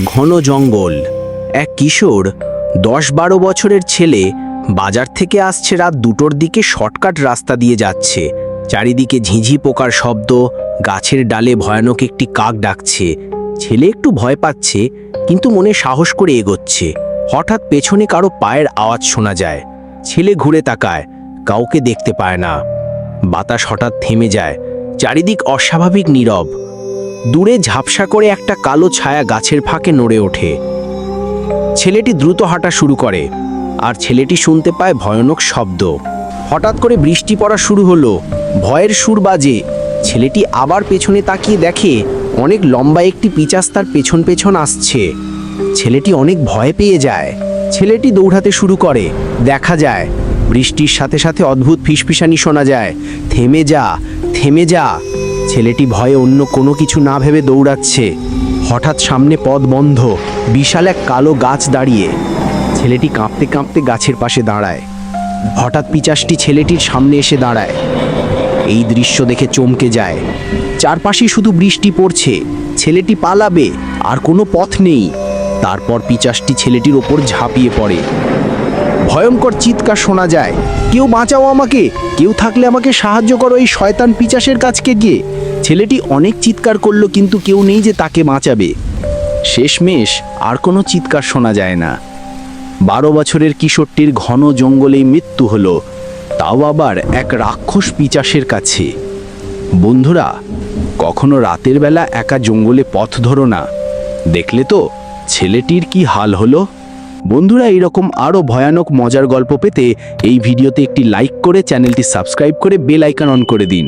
ঘন জঙ্গল। এক কিশোর দশ বারো বছরের ছেলে, বাজার থেকে আসছে রাত দুটোর দিকে শর্টকাট রাস্তা দিয়ে যাচ্ছে। চারিদিকে ঝিঝি পোকার শব্দ, গাছের ডালে ভয়ানক একটি কাক ডাকছে। ছেলে একটু ভয় পাচ্ছে, কিন্তু মনে সাহস করে এগোচ্ছে। হঠাৎ পেছনে কারও পায়ের আওয়াজ শোনা যায়। ছেলে ঘুরে তাকায়, কাউকে দেখতে পায় না। বাতাস হঠাৎ থেমে যায়। চারিদিক অস্বাভাবিক নীরব। দূরে ঝাপসা করে একটা কালো ছায়া গাছের ফাঁকে নড়ে ওঠে। ছেলেটি দ্রুত হাঁটা শুরু করে, আর ছেলেটি শুনতে পায় ভয়ানক শব্দ। হঠাৎ করে বৃষ্টি পড়া শুরু হলো। ভয়ের সুর বাজে। ছেলেটি আবার পেছনে তাকিয়ে দেখে অনেক লম্বা একটি পিচাস তার পেছন পেছন আসছে। ছেলেটি অনেক ভয় পেয়ে যায়। ছেলেটি দৌড়াতে শুরু করে। দেখা যায়, বৃষ্টির সাথে সাথে অদ্ভুত ফিসফিসানি শোনা যায়। থেমে যা থেমে যা। ছেলেটি ভয়ে অন্য কোনো কিছু না ভেবে দৌড়াচ্ছে। হঠাৎ সামনে পথ বন্ধ, বিশাল এক কালো গাছ দাঁড়িয়ে। ছেলেটি কাঁপতে কাঁপতে গাছের পাশে দাঁড়ায়। হঠাৎ পিচাসটি ছেলেটির সামনে এসে দাঁড়ায়। এই দৃশ্য দেখে চমকে যায়। চারপাশে শুধু বৃষ্টি পড়ছে। ছেলেটি পালাবে, আর কোনো পথ নেই। তারপর পিচাসটি ছেলেটির ওপর ঝাঁপিয়ে পড়ে। ভয়ঙ্কর চিৎকার শোনা যায়। কেউ বাঁচাও আমাকে। কেউ থাকলে আমাকে সাহায্য করো এই শয়তান পিচাসের কাছকে গিয়ে। ছেলেটি অনেক চিৎকার করল, কিন্তু কেউ নেই যে তাকে বাঁচাবে। শেষমেশ আর কোনো চিৎকার শোনা যায় না। বারো বছরের কিশোরটির ঘন জঙ্গলেই মৃত্যু হলো। তাও আবার এক রাক্ষস পিচাসের কাছে। বন্ধুরা, কখনো রাতের বেলা একা জঙ্গলে পথ ধরো না। দেখলে তো ছেলেটির কি হাল হলো? বন্ধুরা এইরকম আরও ভয়ানক মজার গল্প পেতে এই ভিডিওতে একটি লাইক করে চ্যানেলটি সাবস্ক্রাইব করে বেল আইকন অন করে দিন।